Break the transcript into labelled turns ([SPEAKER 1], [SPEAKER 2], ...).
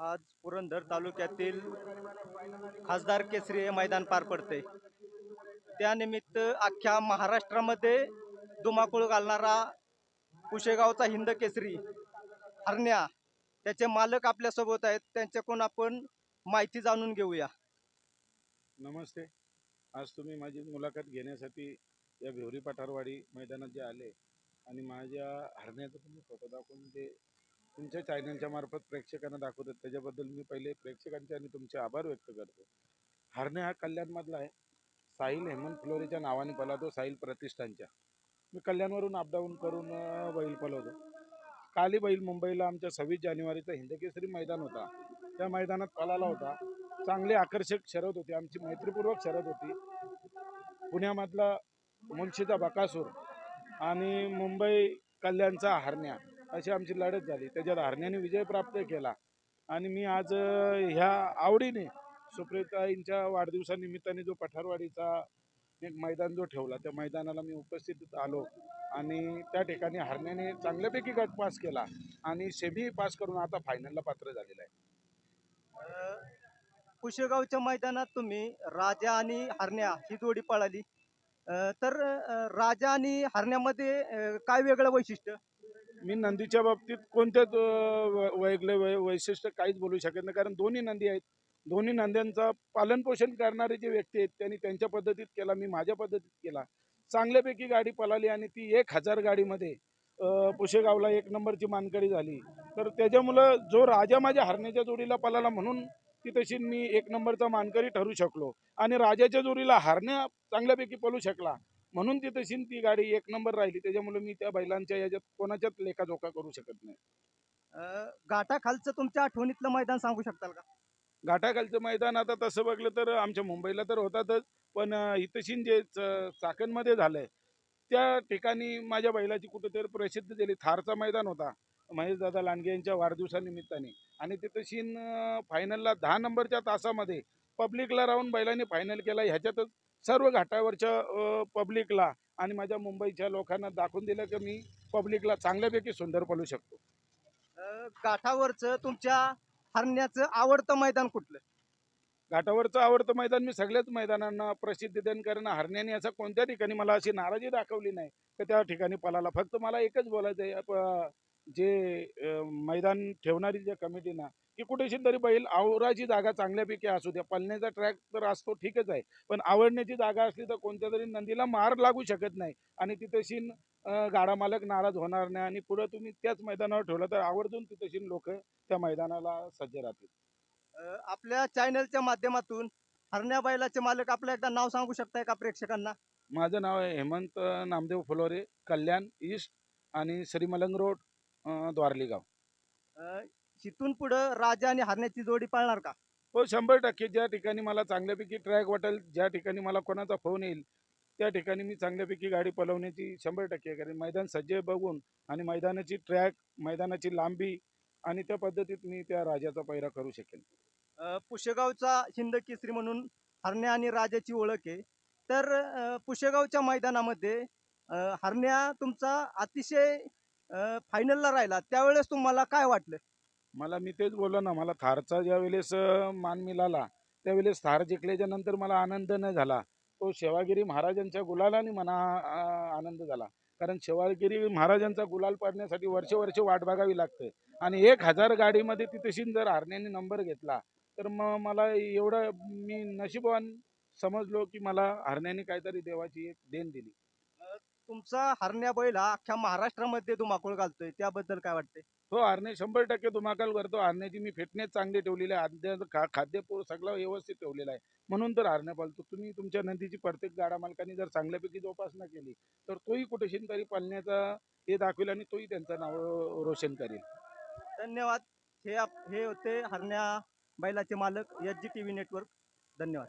[SPEAKER 1] आज पुरंदर तालुक्यातील खासदार केसरी हे मैदान पार पडते. त्यानिमित्त अख्ख्या महाराष्ट्रामध्ये धुमाकूळ घालणारा कुशेगावचा हिंद केसरी हरण्या त्याचे मालक आपल्यासोबत आहेत. त्यांच्याकडून आपण माहिती जाणून घेऊया.
[SPEAKER 2] नमस्ते. आज तुम्ही माझी मुलाखत घेण्यासाठी या भिवरी पठारवाडी मैदानात जे आले आणि माझ्या हरण्याचं तुम्ही फोटो दाखवून ते तुमच्या चॅनलच्या मार्फत प्रेक्षकांना दाखवतात त्याच्याबद्दल मी पहिले प्रेक्षकांचे आणि तुमचे आभार व्यक्त करतो. हरणे हा कल्याणमधला आहे. साहिल हेमंत फ्लोरेच्या नावाने पलावतो साहिल प्रतिष्ठानच्या. मी कल्याणवरून अपडाऊन करून बैल पलवतो. काली बैल मुंबईला आमच्या सव्वीस जानेवारीचा हिंदकेसरी मैदान होता. त्या मैदानात पलाला होता. चांगली आकर्षक शरद होती. आमची मैत्रीपूर्वक शरद होती. पुण्यामधला मुंशीचा बकासूर आणि मुंबई कल्याणचा हरण्या. अशी आमची लढत झाली. त्याच्यात हरण्याने विजय प्राप्त केला. आणि मी आज ह्या आवडीने सुप्रियताईंच्या वाढदिवसानिमित्ताने जो पठारवाडीचा एक मैदान जो ठेवला त्या मैदानाला मी उपस्थित आलो. आणि त्या ठिकाणी हरण्याने चांगल्यापैकी गट पास केला. आणि सेमी पास करून आता फायनलला पात्र झालेला आहे.
[SPEAKER 1] कुशेगावच्या मैदानात तुम्ही राजा आणि हरण्या ही जोडी पळाली. तर राजा आणि हरण्यामध्ये काय वेगळं वैशिष्ट्य?
[SPEAKER 2] मी नंदीच्या बाबतीत कोणत्याच वैगले व- वै वैशिष्ट्य काहीच बोलू शकत नाही. कारण दोन्ही नंदी आहेत. दोन्ही नंद्यांचा पालनपोषण करणारे जे व्यक्ती आहेत त्यांनी त्यांच्या पद्धतीत केला मी माझ्या पद्धतीत केला. चांगल्यापैकी गाडी पळाली आणि ती एक हजार गाडीमध्ये पुशेगावला एक नंबरची मानकडी झाली. तर त्याच्यामुळं जो राजा माझ्या हरण्याच्या जोडीला पळाला म्हणून ती तशी मी एक नंबरचा मानकरी ठरू शकलो. आणि राजाच्या जोडीला हरण्या चांगल्यापैकी पळू शकला. म्हणून ती तशी ती गाडी एक नंबर राहिली. त्याच्यामुळे मी त्या बैलांच्या याच्यात कोणाच्याच लेखाजोखा करू शकत नाही.
[SPEAKER 1] अ, गाठाखालचं तुमच्या आठवणीतलं मैदान सांगू शकताल का?
[SPEAKER 2] घाटाखालचं मैदान आता तसं बघलं तर आमच्या मुंबईला तर होतातच. पण इथशीन जे च- चाकणमध्ये झालंय. त्या ठिकाणी माझ्या बैलाची कुठेतरी प्रसिद्ध झाली. थारचा मैदान होता. महेश दादा लांडगे यांच्या वाढदिवसानिमित्ताने. आणि तिथशीन फायनलला दहा नंबरच्या तासामध्ये पब्लिकला राहून बैलांनी फायनल केला. ह्याच्यातच सर्व घाटावरच्या पब्लिकला आणि माझ्या मुंबईच्या लोकांना दाखवून दिलं की मी पब्लिकला चांगल्यापैकी सुंदर पळू शकतो.
[SPEAKER 1] अ, गाठावरचं तुमच्या हरण्याचं आवडतं मैदान कुठलं?
[SPEAKER 2] घाटावरचं आवडतं मैदान मी सगळ्याच मैदानांना प्रसिद्धी देईन कारण हरण्याने असं कोणत्या ठिकाणी मला अशी नाराजी दाखवली नाही तर त्या ठिकाणी पळाला. फक्त मला एकच बोलायचं आहे जे मैदान ठेवणारी ज्या कमिटीना की कुठेशी तरी बैल आवराची जागा चांगल्यापैकी असू द्या. पळण्याचा ट्रॅक तर असतो ठीकच आहे. पण आवडण्याची जागा असली तर कोणत्या तरी नंदीला मार लागू शकत नाही आणि तिथेशी गाडा मालक नाराज होणार नाही आणि पुढे तुम्ही त्याच मैदानावर ठेवलं तर आवर्जून तिथेशी लोक त्या मैदानाला सज्ज राहतील.
[SPEAKER 1] आपल्या चॅनलच्या माध्यमातून हरण्या बैलाचे मालक आपलं एकदा नाव सांगू शकताय का प्रेक्षकांना?
[SPEAKER 2] माझं नाव आहे हेमंत नामदेव फुलोरे कल्याण ईस्ट आणि श्रीमलंग रोड अं,
[SPEAKER 1] इथून पुढं राजा आणि हरण्याची जोडी पळणार का?
[SPEAKER 2] हो शंभर टक्के. ज्या ठिकाणी मला चांगल्यापैकी ट्रॅक वाटेल ज्या ठिकाणी मला कोणाचा फोन येईल त्या ठिकाणी मी चांगल्यापैकी गाडी पळवण्याची शंभर टक्के करेन. मैदान सज्ज बघून आणि मैदानाची ट्रॅक मैदानाची लांबी आणि त्या पद्धतीत मी त्या राजाचा पैरा करू शकेन.
[SPEAKER 1] पुशेगावचा हिंद केसरी म्हणून हरण्या आणि राजाची ओळख आहे. तर पुशेगावच्या मैदानामध्ये हरण्या तुमचा अतिशय फायनलला राहिला. त्यावेळेस तुम्हाला काय वाटलं?
[SPEAKER 2] मला मी तेच बोललो ना मला थारचा ज्या वेळेस मान मिळाला त्यावेळेस थार जिंकल्याच्या नंतर मला आनंद नाही झाला. तो शेवागिरी महाराजांच्या गुलालाने मना आनंद झाला. कारण शेवागिरी महाराजांचा गुलाल पाडण्यासाठी वर्ष वर्ष वाट बघावी लागते. आणि एक हजार गाडीमध्ये तिथेशीन जर हरण्याने नंबर घेतला तर मग मला एवढं मी नशीबवान समजलो की मला हरण्याने काहीतरी देवाची एक देण दिली.
[SPEAKER 1] तुमचा हरण्या बैल हा अख्ख्या महाराष्ट्रामध्ये धुमाकूळ घालतोय त्याबद्दल काय वाटतंय?
[SPEAKER 2] हो हरणे शंभर टक्के धुमाकाल करतो. हरण्याची मी फिटनेस चांगली ठेवलेली आहे. आद्य खा खाद्य पो- सगळं व्यवस्थित ठेवलेलं आहे. म्हणून तर हरण्या पालतो तुम्ही तुमच्या नदीची प्रत्येक गाडा मालकांनी जर चांगल्यापैकी जोपासना केली तर तोही कुठेशी तरी पालण्याचा हे दाखवेल आणि तोही त्यांचं नाव रोशन करेल.
[SPEAKER 1] धन्यवाद. हे आप- हे होते हरण्या बैलाचे मालक H G T V network. धन्यवाद.